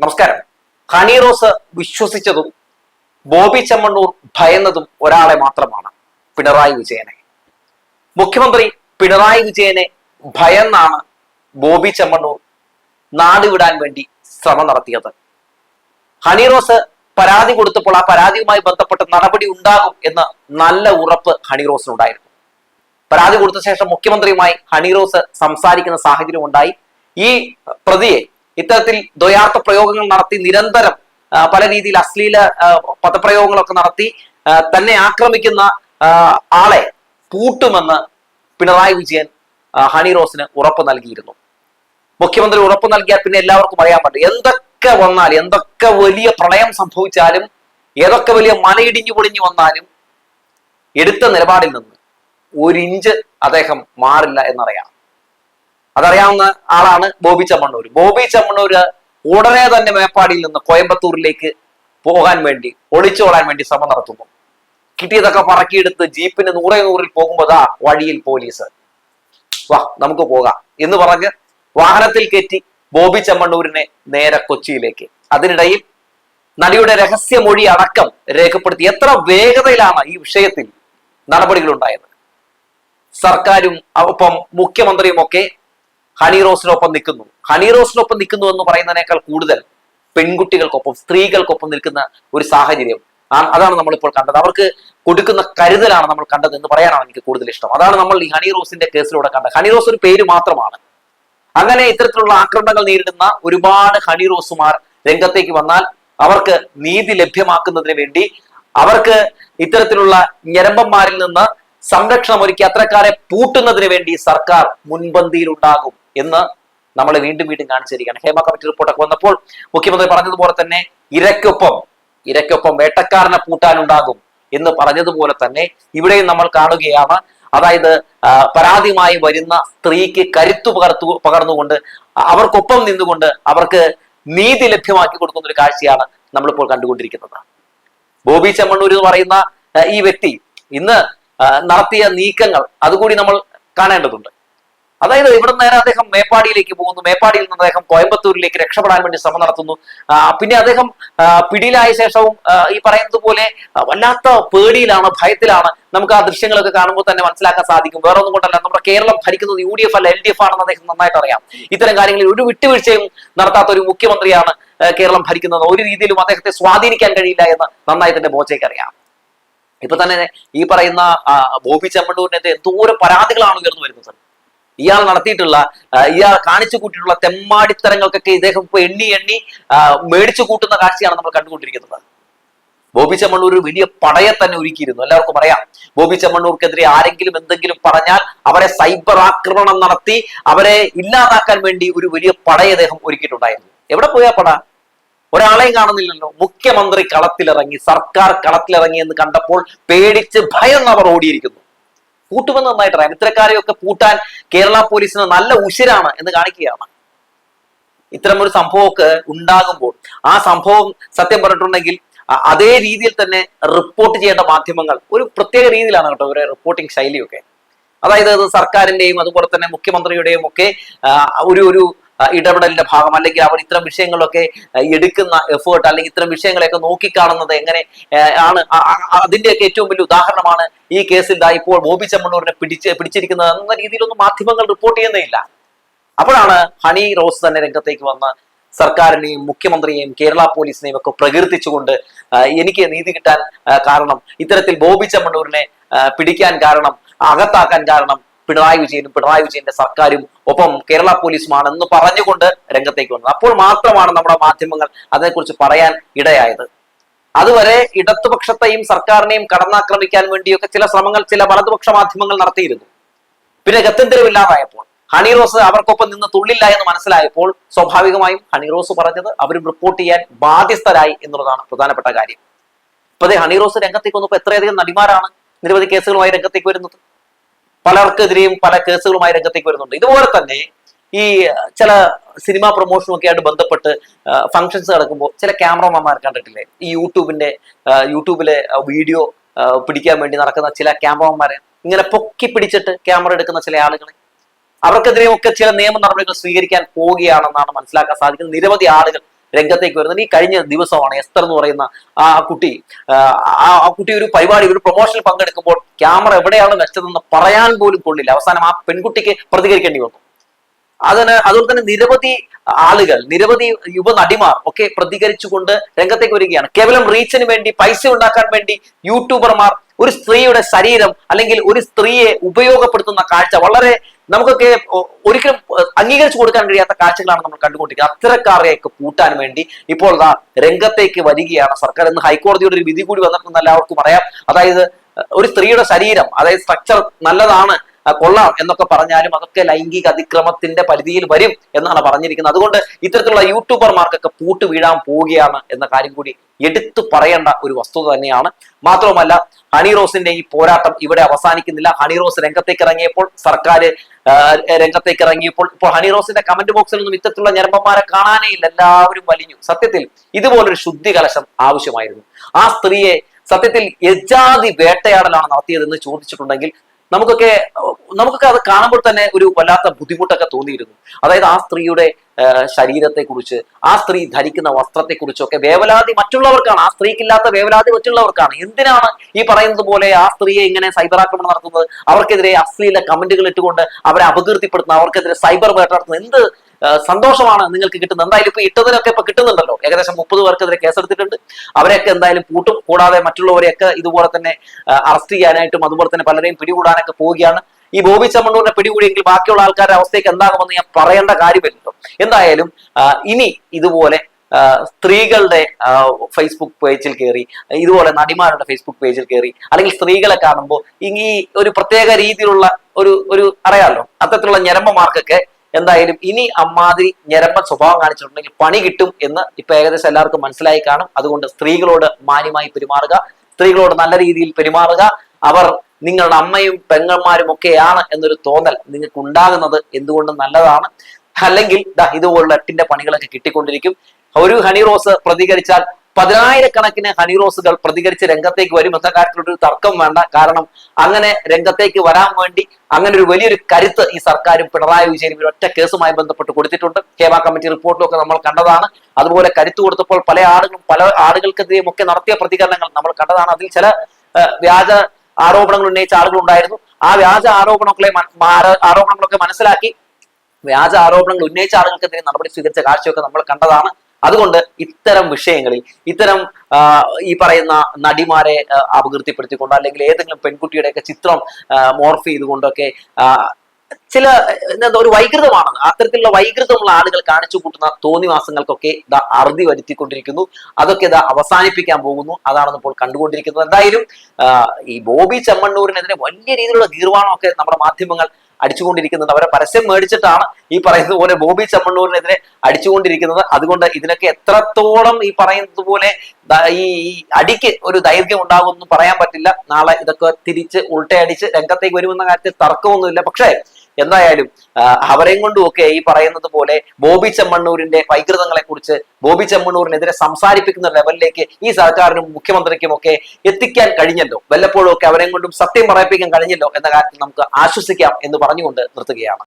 നമസ്കാരം. ഹണി റോസ് വിശ്വസിച്ചതും ബോബി ചെമ്മണ്ണൂർ ഭയന്നതും ഒരാളെ മാത്രമാണ് പിണറായി വിജയനെ. മുഖ്യമന്ത്രി പിണറായി വിജയനെ ഭയന്നാണ് ബോബി ചെമ്മണ്ണൂർ നാടുവിടാൻ വേണ്ടി ശ്രമം നടത്തിയത്. ഹണി റോസ് പരാതി കൊടുത്തപ്പോൾ ആ പരാതിയുമായി ബന്ധപ്പെട്ട് നടപടി ഉണ്ടാകും എന്ന് നല്ല ഉറപ്പ് ഹണി റോസിനുണ്ടായിരുന്നു. പരാതി കൊടുത്ത ശേഷം മുഖ്യമന്ത്രിയുമായി ഹണി റോസ് സംസാരിക്കുന്ന സാഹചര്യം ഉണ്ടായി ഈ പ്രതിയെ ഇത്തരത്തിൽ ദ്വയാർത്ഥ പ്രയോഗങ്ങൾ നടത്തി നിരന്തരം പല രീതിയിൽ അശ്ലീല പദപ്രയോഗങ്ങളൊക്കെ നടത്തി തന്നെ ആക്രമിക്കുന്ന ആളെ പൂട്ടുമെന്ന് പിണറായി വിജയൻ ഹണി റോസിന് ഉറപ്പ് നൽകിയിരുന്നു. മുഖ്യമന്ത്രി ഉറപ്പ് നൽകിയാൽ പിന്നെ എല്ലാവർക്കും അറിയാൻ പറ്റും. എന്തൊക്കെ വന്നാൽ എന്തൊക്കെ വലിയ പ്രളയം സംഭവിച്ചാലും ഏതൊക്കെ വലിയ മലയിടിഞ്ഞു പൊളിഞ്ഞു വന്നാലും എടുത്ത നിലപാടിൽ നിന്ന് ഒരിഞ്ച് അദ്ദേഹം മാറില്ല എന്നറിയാം. അതറിയാവുന്ന ആളാണ് ബോബി ചമ്മണ്ണൂർ ബോബി ചമ്മണ്ണൂര് ഉടനെ തന്നെ മേപ്പാടിയിൽ നിന്ന് കോയമ്പത്തൂരിലേക്ക് പോകാൻ വേണ്ടി ഒളിച്ചോടാൻ വേണ്ടി ശ്രമം നടത്തുന്നു. കിട്ടിയതൊക്കെ പറക്കിയെടുത്ത് ജീപ്പിന് നൂറെ നൂറിൽ പോകുമ്പോൾ ആ വഴിയിൽ പോലീസ്. വാ നമുക്ക് പോകാം എന്ന് പറഞ്ഞ് വാഹനത്തിൽ കയറ്റി ബോബി ചമ്മണ്ണൂരിനെ നേരെ കൊച്ചിയിലേക്ക്. അതിനിടയിൽ നടിയുടെ രഹസ്യമൊഴി അടക്കം രേഖപ്പെടുത്തി എത്ര വേഗതയിലാണ് ഈ വിഷയത്തിൽ നടപടികൾ ഉണ്ടായത് സർക്കാരും ഒപ്പം മുഖ്യമന്ത്രിയും ഒക്കെ ഹണി റോസിനൊപ്പം നിൽക്കുന്നു. ഹണി റോസിനൊപ്പം നിൽക്കുന്നു എന്ന് പറയുന്നതിനേക്കാൾ കൂടുതൽ പെൺകുട്ടികൾക്കൊപ്പം സ്ത്രീകൾക്കൊപ്പം നിൽക്കുന്ന ഒരു സാഹചര്യം. അതാണ് നമ്മളിപ്പോൾ കണ്ടത്. അവർക്ക് കൊടുക്കുന്ന കരുതലാണ് നമ്മൾ കണ്ടത് എന്ന് പറയാനാണ് എനിക്ക് കൂടുതൽ ഇഷ്ടം. അതാണ് നമ്മൾ ഈ ഹണി റോസിന്റെ കേസിലൂടെ കണ്ടത്. ഹണി റോസ് ഒരു പേര് മാത്രമാണ്. അങ്ങനെ ഇത്തരത്തിലുള്ള ആക്രമണങ്ങൾ നേരിടുന്ന ഒരുപാട് ഹണി റോസുമാർ രംഗത്തേക്ക് വന്നാൽ അവർക്ക് നീതി ലഭ്യമാക്കുന്നതിന് വേണ്ടി അവർക്ക് ഇത്തരത്തിലുള്ള ഞരമ്പന്മാരിൽ നിന്ന് സംരക്ഷണം ഒരുക്കി അത്രക്കാരെ പൂട്ടുന്നതിന് വേണ്ടി സർക്കാർ മുൻപന്തിയിൽ ഉണ്ടാകും എന്ന് നമ്മൾ വീണ്ടും വീണ്ടും കാണിച്ചിരിക്കുകയാണ്. ഹേമ കമ്മിറ്റി റിപ്പോർട്ടൊക്കെ വന്നപ്പോൾ മുഖ്യമന്ത്രി പറഞ്ഞതുപോലെ തന്നെ ഇരക്കൊപ്പം ഇരക്കൊപ്പം വേട്ടക്കാരനെ പൂട്ടാനുണ്ടാകും എന്ന് പറഞ്ഞതുപോലെ തന്നെ ഇവിടെയും നമ്മൾ കാണുകയാണ്. അതായത് പരാതിയുമായി വരുന്ന സ്ത്രീക്ക് കരുത്തു പകർത്തു പകർന്നുകൊണ്ട് അവർക്കൊപ്പം നിന്നുകൊണ്ട് അവർക്ക് നീതി ലഭ്യമാക്കി കൊടുക്കുന്ന ഒരു കാഴ്ചയാണ് നമ്മളിപ്പോൾ കണ്ടുകൊണ്ടിരിക്കുന്നത്. ബോബി ചെമ്മണ്ണൂർ എന്ന് പറയുന്ന ഈ വ്യക്തി ഇന്ന് നടത്തിയ നീക്കങ്ങൾ അതുകൂടി നമ്മൾ കാണേണ്ടതുണ്ട്. അതായത് ഇവിടെ നേരെ അദ്ദേഹം മേപ്പാടിയിലേക്ക് പോകുന്നു. മേപ്പാടിയിൽ നിന്ന് അദ്ദേഹം കോയമ്പത്തൂരിലേക്ക് രക്ഷപ്പെടാൻ വേണ്ടി ശ്രമം നടത്തുന്നു. പിന്നെ അദ്ദേഹം പിടിയിലായ ശേഷവും ഈ പറയുന്നത് പോലെ വല്ലാത്ത പേടിയിലാണ് ഭയത്തിലാണ്. നമുക്ക് ആ ദൃശ്യങ്ങളൊക്കെ കാണുമ്പോൾ തന്നെ മനസ്സിലാക്കാൻ സാധിക്കും. വേറെ ഒന്നും കൊണ്ടല്ല നമ്മുടെ കേരളം ഭരിക്കുന്നത് യു ഡി എഫ് അല്ല എൽ ഡി എഫ് ആണെന്ന് അദ്ദേഹം നന്നായിട്ട് അറിയാം. ഇത്തരം കാര്യങ്ങളിൽ ഒരു വിട്ടുവീഴ്ചയും നടത്താത്ത ഒരു മുഖ്യമന്ത്രിയാണ് കേരളം ഭരിക്കുന്നത്. ഒരു രീതിയിലും അദ്ദേഹത്തെ സ്വാധീനിക്കാൻ കഴിയില്ല എന്ന് നന്നായി തന്നെ ബോച്ചയ്ക്ക് അറിയാം. ഇപ്പൊ തന്നെ ഈ പറയുന്ന ബോബി ചെമ്മണ്ണൂരിനെതിരെ എന്തോരം പരാതികളാണ് ഉയർന്നു വരുന്നത്. ഇയാൾ നടത്തിയിട്ടുള്ള ഇയാൾ കാണിച്ചു കൂട്ടിയിട്ടുള്ള തെമ്മാടിത്തരങ്ങൾക്കൊക്കെ ഇദ്ദേഹം ഇപ്പൊ എണ്ണി എണ്ണി മേടിച്ചു കൂട്ടുന്ന കാഴ്ചയാണ് നമ്മൾ കണ്ടുകൊണ്ടിരിക്കുന്നത്. ബോബി ചെമ്മണ്ണൂർ വലിയ പടയെ തന്നെ ഒരുക്കിയിരുന്നു. എല്ലാവർക്കും അറിയാം ബോബി ചെമ്മണ്ണൂർക്കെതിരെ ആരെങ്കിലും എന്തെങ്കിലും പറഞ്ഞാൽ അവരെ സൈബർ ആക്രമണം നടത്തി അവരെ ഇല്ലാതാക്കാൻ വേണ്ടി ഒരു വലിയ പടയെ അദ്ദേഹം ഒരുക്കിയിട്ടുണ്ടായിരുന്നു. എവിടെ പോയാ പട? ഒരാളെയും കാണുന്നില്ലല്ലോ. മുഖ്യമന്ത്രി കളത്തിലിറങ്ങി സർക്കാർ കളത്തിലിറങ്ങി എന്ന് കണ്ടപ്പോൾ പേടിച്ച് ഭയന്ന് അവർ ഓടിയിരിക്കുന്നു. പൂട്ടുമെന്ന് നന്നായിട്ട് അറിയാം ഇത്തരക്കാരെയൊക്കെ പൂട്ടാൻ കേരള പോലീസിന് നല്ല ഉശിരാണ് എന്ന് കാണിക്കുകയാണ്. ഇത്തരം ഒരു സംഭവമൊക്കെ ഉണ്ടാകുമ്പോൾ ആ സംഭവം സത്യം പറഞ്ഞിട്ടുണ്ടെങ്കിൽ അതേ രീതിയിൽ തന്നെ റിപ്പോർട്ട് ചെയ്യേണ്ട മാധ്യമങ്ങൾ ഒരു പ്രത്യേക രീതിയിലാണ് കേട്ടോ ഇവരെ റിപ്പോർട്ടിംഗ് ശൈലിയൊക്കെ. അതായത് അത് സർക്കാരിന്റെയും അതുപോലെ തന്നെ മുഖ്യമന്ത്രിയുടെയും ഒക്കെ ഒരു ഒരു ഇടപെടലിന്റെ ഭാഗം അല്ലെങ്കിൽ അവർ ഇത്തരം വിഷയങ്ങളൊക്കെ എടുക്കുന്ന എഫേർട്ട് അല്ലെങ്കിൽ ഇത്തരം വിഷയങ്ങളെയൊക്കെ നോക്കിക്കാണുന്നത് എങ്ങനെ ആണ് അതിന്റെയൊക്കെ ഏറ്റവും വലിയ ഉദാഹരണമാണ് ഈ കേസിൽ ദാ ഇപ്പോൾ ബോബി ചെമ്മണ്ണൂരിനെ പിടിച്ച് പിടിച്ചിരിക്കുന്നത് എന്ന രീതിയിലൊന്നും മാധ്യമങ്ങൾ റിപ്പോർട്ട് ചെയ്യുന്നേയില്ല. അപ്പോഴാണ് ഹണി റോസ് തന്നെ രംഗത്തേക്ക് വന്ന് സർക്കാരിനെയും മുഖ്യമന്ത്രിയെയും കേരള പോലീസിനെയും ഒക്കെ പ്രകീർത്തിച്ചുകൊണ്ട് എനിക്ക് നീതി കിട്ടാൻ കാരണം ഇത്തരത്തിൽ ബോബി ചെമ്മണ്ണൂരിനെ പിടിക്കാൻ കാരണം അകത്താക്കാൻ കാരണം പിണറായി വിജയനും പിണറായി വിജയന്റെ സർക്കാരും ഒപ്പം കേരള പോലീസുമാണ് എന്ന് പറഞ്ഞുകൊണ്ട് രംഗത്തേക്ക് വന്നത്. അപ്പോൾ മാത്രമാണ് നമ്മുടെ മാധ്യമങ്ങൾ അതിനെക്കുറിച്ച് പറയാൻ ഇടയായത്. അതുവരെ ഇടതുപക്ഷത്തെയും സർക്കാരിനെയും കടന്നാക്രമിക്കാൻ വേണ്ടിയൊക്കെ ചില ശ്രമങ്ങൾ ചില വലതുപക്ഷ മാധ്യമങ്ങൾ നടത്തിയിരുന്നു. പിന്നെ ഗത്യന്തരമില്ലാതായപ്പോൾ ഹണി റോസ് അവർക്കൊപ്പം നിന്ന് തുള്ളില്ല എന്ന് മനസ്സിലായപ്പോൾ സ്വാഭാവികമായും ഹണി റോസ് പറഞ്ഞത് അവരും റിപ്പോർട്ട് ചെയ്യാൻ ബാധ്യസ്ഥരായി എന്നുള്ളതാണ് പ്രധാനപ്പെട്ട കാര്യം. ഇപ്പൊ ദേ ഹണി റോസ് രംഗത്തേക്ക് വന്നപ്പോൾ എത്രയധികം നടിമാരാണ് നിരവധി കേസുകളുമായി രംഗത്തേക്ക് വരുന്നത്. പലർക്കെതിരെയും പല കേസുകളുമായി രംഗത്തേക്ക് വരുന്നുണ്ട്. ഇതുപോലെ തന്നെ ഈ ചില സിനിമാ പ്രൊമോഷനും ഒക്കെ ആയിട്ട് ബന്ധപ്പെട്ട് ഫങ്ഷൻസ് നടക്കുമ്പോൾ ചില ക്യാമറമാന്മാർ കണ്ടിട്ടില്ലേ? ഈ യൂട്യൂബിന്റെ യൂട്യൂബിലെ വീഡിയോ പിടിക്കാൻ വേണ്ടി നടക്കുന്ന ചില ക്യാമറമാന്മാരെ ഇങ്ങനെ പൊക്കി പിടിച്ചിട്ട് ക്യാമറ എടുക്കുന്ന ചില ആളുകളെ. അവർക്കെതിരെയും ഒക്കെ ചില നിയമ നടപടികൾ സ്വീകരിക്കാൻ പോവുകയാണെന്നാണ് മനസ്സിലാക്കാൻ സാധിക്കുന്നത്. നിരവധി ആളുകൾ രംഗത്തേക്ക് വരുന്നത്. ഈ കഴിഞ്ഞ ദിവസമാണ് എസ്തർ എന്ന് പറയുന്ന ആ കുട്ടി ആ കുട്ടി ഒരു പരിപാടി ഒരു പ്രൊമോഷനിൽ പങ്കെടുക്കുമ്പോൾ ക്യാമറ എവിടെയാണ് വെച്ചതെന്ന് പറയാൻ പോലും കൊള്ളില്ല. അവസാനം ആ പെൺകുട്ടിക്ക് പ്രതികരിക്കേണ്ടി വന്നു. അതിന് അതുപോലെ തന്നെ നിരവധി ആളുകൾ നിരവധി യുവനടിമാർ ഒക്കെ പ്രതികരിച്ചുകൊണ്ട് രംഗത്തേക്ക് വരികയാണ്. കേവലം റീച്ചിന് വേണ്ടി പൈസ ഉണ്ടാക്കാൻ വേണ്ടി യൂട്യൂബർമാർ ഒരു സ്ത്രീയുടെ ശരീരം അല്ലെങ്കിൽ ഒരു സ്ത്രീയെ ഉപയോഗപ്പെടുത്തുന്ന കാഴ്ച വളരെ നമുക്കൊക്കെ ഒരിക്കലും അംഗീകരിച്ചു കൊടുക്കാൻ കഴിയാത്ത കാഴ്ചകളാണ് നമ്മൾ കണ്ടുകൊണ്ടിരിക്കുന്നത്. അത്തരക്കാരെയൊക്കെ കൂട്ടാൻ വേണ്ടി ഇപ്പോൾ ഇതാ രംഗത്തേക്ക് വരികയാണ് സർക്കാർ ഇന്ന് ഹൈക്കോടതിയുടെ ഒരു വിധി കൂടി വന്നിട്ടുണ്ടെന്ന് എല്ലാവർക്കും അറിയാം അതായത് ഒരു സ്ത്രീയുടെ ശരീരം അതായത് സ്ട്രക്ചർ നല്ലതാണ് കൊള്ളാം എന്നൊക്കെ പറഞ്ഞാലും അതൊക്കെ ലൈംഗിക അതിക്രമത്തിന്റെ പരിധിയിൽ വരും എന്നാണ് പറഞ്ഞിരിക്കുന്നത്. അതുകൊണ്ട് ഇത്തരത്തിലുള്ള യൂട്യൂബർമാർക്കൊക്കെ പൂട്ട് വീഴാൻ പോവുകയാണ് എന്ന കാര്യം കൂടി എടുത്തു പറയേണ്ട ഒരു വസ്തുത തന്നെയാണ്. മാത്രവുമല്ല ഹണി റോസിന്റെ ഈ പോരാട്ടം ഇവിടെ അവസാനിക്കുന്നില്ല. ഹണി റോസ് രംഗത്തേക്ക് ഇറങ്ങിയപ്പോൾ സർക്കാർ രംഗത്തേക്ക് ഇറങ്ങിയപ്പോൾ ഇപ്പോൾ ഹണി റോസിന്റെ കമന്റ് നിന്നും ഇത്തരത്തിലുള്ള ഞരമ്പന്മാരെ കാണാനേ ഇല്ല. എല്ലാവരും വലിഞ്ഞു. സത്യത്തിൽ ഇതുപോലൊരു ശുദ്ധി കലശം ആവശ്യമായിരുന്നു. ആ സ്ത്രീയെ സത്യത്തിൽ യജാതി വേട്ടയാടലാണ് നടത്തിയതെന്ന് ചോദിച്ചിട്ടുണ്ടെങ്കിൽ നമുക്കൊക്കെ നമുക്കൊക്കെ അത് കാണുമ്പോൾ തന്നെ ഒരു വല്ലാത്ത ബുദ്ധിമുട്ടൊക്കെ തോന്നിയിരുന്നു. അതായത് ആ സ്ത്രീയുടെ ശരീരത്തെക്കുറിച്ച് ആ സ്ത്രീ ധരിക്കുന്ന വസ്ത്രത്തെക്കുറിച്ചൊക്കെ വേവലാതി മറ്റുള്ളവർക്കാണ് ആ സ്ത്രീക്കില്ലാത്ത വേവലാതി മറ്റുള്ളവർക്കാണ്. എന്തിനാണ് ഈ പറയുന്നത് പോലെ ആ സ്ത്രീയെ ഇങ്ങനെ സൈബർ ആക്രമണം നടത്തുന്നത്? അവർക്കെതിരെ അശ്ലീല കമന്റുകൾ ഇട്ടുകൊണ്ട് അവരെ അപകീർത്തിപ്പെടുത്തുന്ന അവർക്കെതിരെ സൈബർ വേട്ട നടത്തുന്നത്. എന്ത് സന്തോഷമാണ് നിങ്ങൾക്ക് കിട്ടുന്നത്. എന്തായാലും ഇപ്പൊ ഇട്ടതിനൊക്കെ ഇപ്പൊ കിട്ടുന്നുണ്ടല്ലോ. ഏകദേശം മുപ്പത് പേർക്കെതിരെ കേസെടുത്തിട്ടുണ്ട്. അവരെയൊക്കെ എന്തായാലും പൂട്ടും. കൂടാതെ മറ്റുള്ളവരെയൊക്കെ ഇതുപോലെ തന്നെ അറസ്റ്റ് ചെയ്യാനായിട്ടും അതുപോലെ തന്നെ പലരെയും പിടികൂടാനൊക്കെ പോവുകയാണ്. ഈ ബോബി ചമ്മണ്ണൂരിനെ പിടികൂടിയെങ്കിൽ ബാക്കിയുള്ള ആൾക്കാരുടെ അവസ്ഥയ്ക്ക് എന്താകുമെന്ന് ഞാൻ പറയേണ്ട കാര്യമില്ലല്ലോ. എന്തായാലും ഇനി ഇതുപോലെ സ്ത്രീകളുടെ ഫേസ്ബുക്ക് പേജിൽ കയറി ഇതുപോലെ നടിമാരുടെ ഫേസ്ബുക്ക് പേജിൽ കയറി അല്ലെങ്കിൽ സ്ത്രീകളെ കാണുമ്പോൾ ഈ ഒരു പ്രത്യേക രീതിയിലുള്ള ഒരു ഒരു അറിയാമല്ലോ അത്തരത്തിലുള്ള ഞരമ്പമാർക്കൊക്കെ എന്തായാലും ഇനി അമ്മാതിരി ഞരമ്പ സ്വഭാവം കാണിച്ചിട്ടുണ്ടെങ്കിൽ പണി കിട്ടും എന്ന് ഇപ്പൊ ഏകദേശം എല്ലാവർക്കും മനസ്സിലായി കാണും. അതുകൊണ്ട് സ്ത്രീകളോട് മാന്യമായി പെരുമാറുക. സ്ത്രീകളോട് നല്ല രീതിയിൽ പെരുമാറുക. അവർ നിങ്ങളുടെ അമ്മയും പെങ്ങന്മാരും ഒക്കെയാണ് എന്നൊരു തോന്നൽ നിങ്ങൾക്ക് ഉണ്ടാകുന്നത് എന്തുകൊണ്ടും നല്ലതാണ്. അല്ലെങ്കിൽ ഇതുപോലുള്ള എട്ടിന്റെ പണികളൊക്കെ കിട്ടിക്കൊണ്ടിരിക്കും. ഒരു ഹണി റോസ് പ്രതികരിച്ചാൽ പതിനായിരക്കണക്കിന് ഹണി റോസുകൾ പ്രതികരിച്ച് രംഗത്തേക്ക് വരും എന്ന കാര്യത്തിലൊരു തർക്കം വേണ്ട. കാരണം അങ്ങനെ രംഗത്തേക്ക് വരാൻ വേണ്ടി അങ്ങനെ ഒരു വലിയൊരു കരുത്ത് ഈ സർക്കാരും പിണറായി വിജയനും ഒരു ഒറ്റ കേസുമായി ബന്ധപ്പെട്ട് കൊടുത്തിട്ടുണ്ട്. ഹേമ കമ്മിറ്റി റിപ്പോർട്ടിലൊക്കെ നമ്മൾ കണ്ടതാണ്. അതുപോലെ കരുത്ത് കൊടുത്തപ്പോൾ പല ആളുകളും പല ആളുകൾക്കെതിരെയും ഒക്കെ നടത്തിയ പ്രതികരണങ്ങൾ നമ്മൾ കണ്ടതാണ്. അതിൽ ചില വ്യാജ ആരോപണങ്ങൾ ഉന്നയിച്ച ആളുകൾ ഉണ്ടായിരുന്നു ആ വ്യാജ ആരോപണങ്ങളെ ആരോപണങ്ങളൊക്കെ മനസ്സിലാക്കി വ്യാജ ആരോപണങ്ങൾ ഉന്നയിച്ച ആളുകൾക്കെതിരെ നടപടി സ്വീകരിച്ച കാഴ്ചയൊക്കെ നമ്മൾ കണ്ടതാണ്. അതുകൊണ്ട് ഇത്തരം വിഷയങ്ങളിൽ ഇത്തരം ഈ പറയുന്ന നടിമാരെ അപകീർത്തിപ്പെടുത്തിക്കൊണ്ട് അല്ലെങ്കിൽ ഏതെങ്കിലും പെൺകുട്ടിയുടെയൊക്കെ ചിത്രം മോർഫ് ചെയ്തുകൊണ്ടൊക്കെ ചില എന്താ ഒരു വൈകൃതമാണ് അത്തരത്തിലുള്ള വൈകൃതമുള്ള ആളുകൾ കാണിച്ചു കൂട്ടുന്ന തോന്നിവാസങ്ങൾക്കൊക്കെ ഇതാ അറുതി വരുത്തിക്കൊണ്ടിരിക്കുന്നു. അതൊക്കെ ഇതാ അവസാനിപ്പിക്കാൻ പോകുന്നു. അതാണ് ഇപ്പോൾ കണ്ടുകൊണ്ടിരിക്കുന്നത്. എന്തായാലും ഈ ബോബി ചെമ്മണ്ണൂരിനെതിരെ വലിയ രീതിയിലുള്ള ഗീർവാണമൊക്കെ നമ്മുടെ മാധ്യമങ്ങൾ അടിച്ചുകൊണ്ടിരിക്കുന്നത്. അവരെ പരസ്യം മേടിച്ചിട്ടാണ് ഈ പറയുന്നത് പോലെ ബോബി ചമ്മണ്ണൂരിനെതിരെ അടിച്ചുകൊണ്ടിരിക്കുന്നത്. അതുകൊണ്ട് ഇതിനൊക്കെ എത്രത്തോളം ഈ പറയുന്നത് പോലെ ഈ അടിക്ക് ഒരു ദൈർഘ്യം ഉണ്ടാകുമെന്ന് പറയാൻ പറ്റില്ല. നാളെ ഇതൊക്കെ തിരിച്ച് ഉൾട്ടയടിച്ച് രംഗത്തേക്ക് വരുമെന്ന കാര്യത്തിൽ തർക്കമൊന്നുമില്ല. പക്ഷേ എന്തായാലും അവരെയും കൊണ്ടും ഒക്കെ ഈ പറയുന്നത് പോലെ ബോബി ചെമ്മണ്ണൂരിന്റെ വൈകൃതങ്ങളെ കുറിച്ച് ബോബി ചെമ്മണ്ണൂരിനെതിരെ സംസാരിപ്പിക്കുന്ന ലെവലിലേക്ക് ഈ സർക്കാരിനും മുഖ്യമന്ത്രിക്കും ഒക്കെ എത്തിക്കാൻ കഴിഞ്ഞല്ലോ. വല്ലപ്പോഴും ഒക്കെ അവരെയും കൊണ്ടും സത്യം പറയിപ്പിക്കാൻ കഴിഞ്ഞല്ലോ എന്ന കാര്യത്തിൽ നമുക്ക് ആശ്വസിക്കാം എന്ന് പറഞ്ഞുകൊണ്ട് നിർത്തുകയാണ്.